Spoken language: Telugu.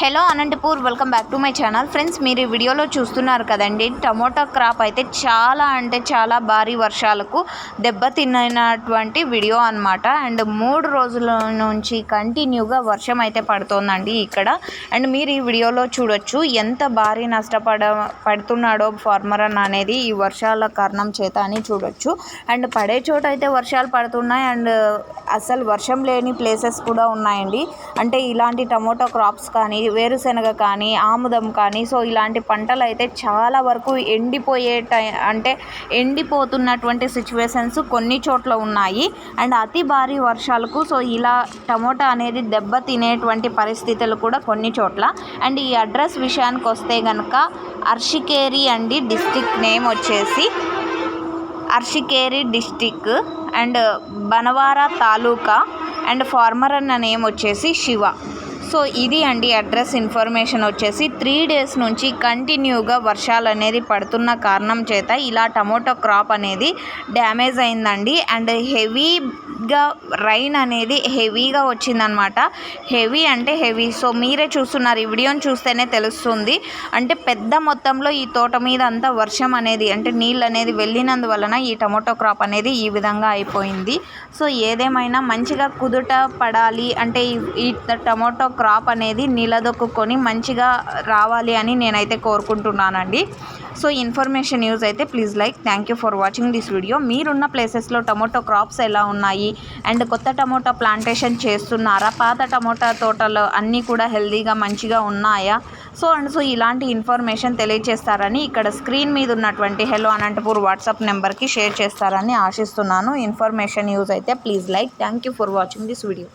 Hello Anantapur welcome back to my channel. Friends మీరు ఈ వీడియోలో చూస్తున్నారు కదండి టమోటా క్రాప్ అయితే చాలా అంటే చాలా భారీ వర్షాలకు దెబ్బతిన్నటువంటి వీడియో అన్నమాట. అండ్ మూడు రోజుల నుంచి కంటిన్యూగా వర్షం అయితే పడుతోందండి ఇక్కడ. అండ్ మీరు ఈ వీడియోలో చూడొచ్చు ఎంత భారీ నష్టపడ పడుతున్నాడో ఫార్మర్ అనేది ఈ వర్షాల కారణం చేత అని చూడొచ్చు. అండ్ పడే చోట అయితే వర్షాలు పడుతున్నాయి. అండ్ అసలు వర్షం లేని ప్లేసెస్ కూడా ఉన్నాయండి. అంటే ఇలాంటి టమోటా క్రాప్స్ కానీ వేరుశనగ కానీ ఆముదం కానీ సో ఇలాంటి పంటలు అయితే చాలా వరకు ఎండిపోయే టై అంటే ఎండిపోతున్నటువంటి సిచ్యువేషన్స్ కొన్ని చోట్ల ఉన్నాయి. అండ్ అతి భారీ వర్షాలకు సో ఇలా టమోటా అనేది దెబ్బ తినేటువంటి పరిస్థితులు కూడా కొన్ని చోట్ల. అండ్ ఈ అడ్రస్ విషయానికి వస్తే కనుక అర్షికేరి అండి డిస్టిక్ నేమ్ వచ్చేసి Arsikere district and Banavara taluka and farmer అన్న నేమ్ వచ్చేసి శివ. సో ఇది అండి అడ్రస్ ఇన్ఫర్మేషన్ వచ్చేసి త్రీ డేస్ నుంచి కంటిన్యూగా వర్షాలు అనేది పడుతున్న కారణం చేత ఇలా టమోటో క్రాప్ అనేది డ్యామేజ్ అయిందండి. అండ్ హెవీగా రైన్ అనేది హెవీగా వచ్చిందనమాట. హెవీ అంటే హెవీ. సో మీరే చూస్తున్నారు ఈ వీడియోని చూస్తేనే తెలుస్తుంది. అంటే పెద్ద మొత్తంలో ఈ తోట మీద అంతా వర్షం అనేది అంటే నీళ్ళు అనేది వెళ్ళినందువలన ఈ టమోటో క్రాప్ అనేది ఈ విధంగా అయిపోయింది. సో ఏదేమైనా మంచిగా కుదుట పడాలి అంటే ఈ ఈ టమోటో క్రాప్ అనేది నిలదొక్కుని మంచిగా రావాలి అని నేనైతే కోరుకుంటున్నానండి. సో ఇన్ఫర్మేషన్ యూజ్ అయితే please like. Thank you for watching this video మీరున్న ప్లేసెస్లో టమోటో క్రాప్స్ ఎలా ఉన్నాయి? అండ్ కొత్త టమోటా ప్లాంటేషన్ చేస్తున్నారా? పాత టమోటా తోటలు అన్నీ కూడా హెల్తీగా మంచిగా ఉన్నాయా? సో అండ్ సో ఇలాంటి ఇన్ఫర్మేషన్ తెలియజేస్తారని ఇక్కడ స్క్రీన్ మీద ఉన్నటువంటి హెలో అనంతపూర్ వాట్సాప్ నెంబర్కి షేర్ చేస్తారని ఆశిస్తున్నాను. ఇన్ఫర్మేషన్ యూజ్ అయితే please like. Thank you for watching this video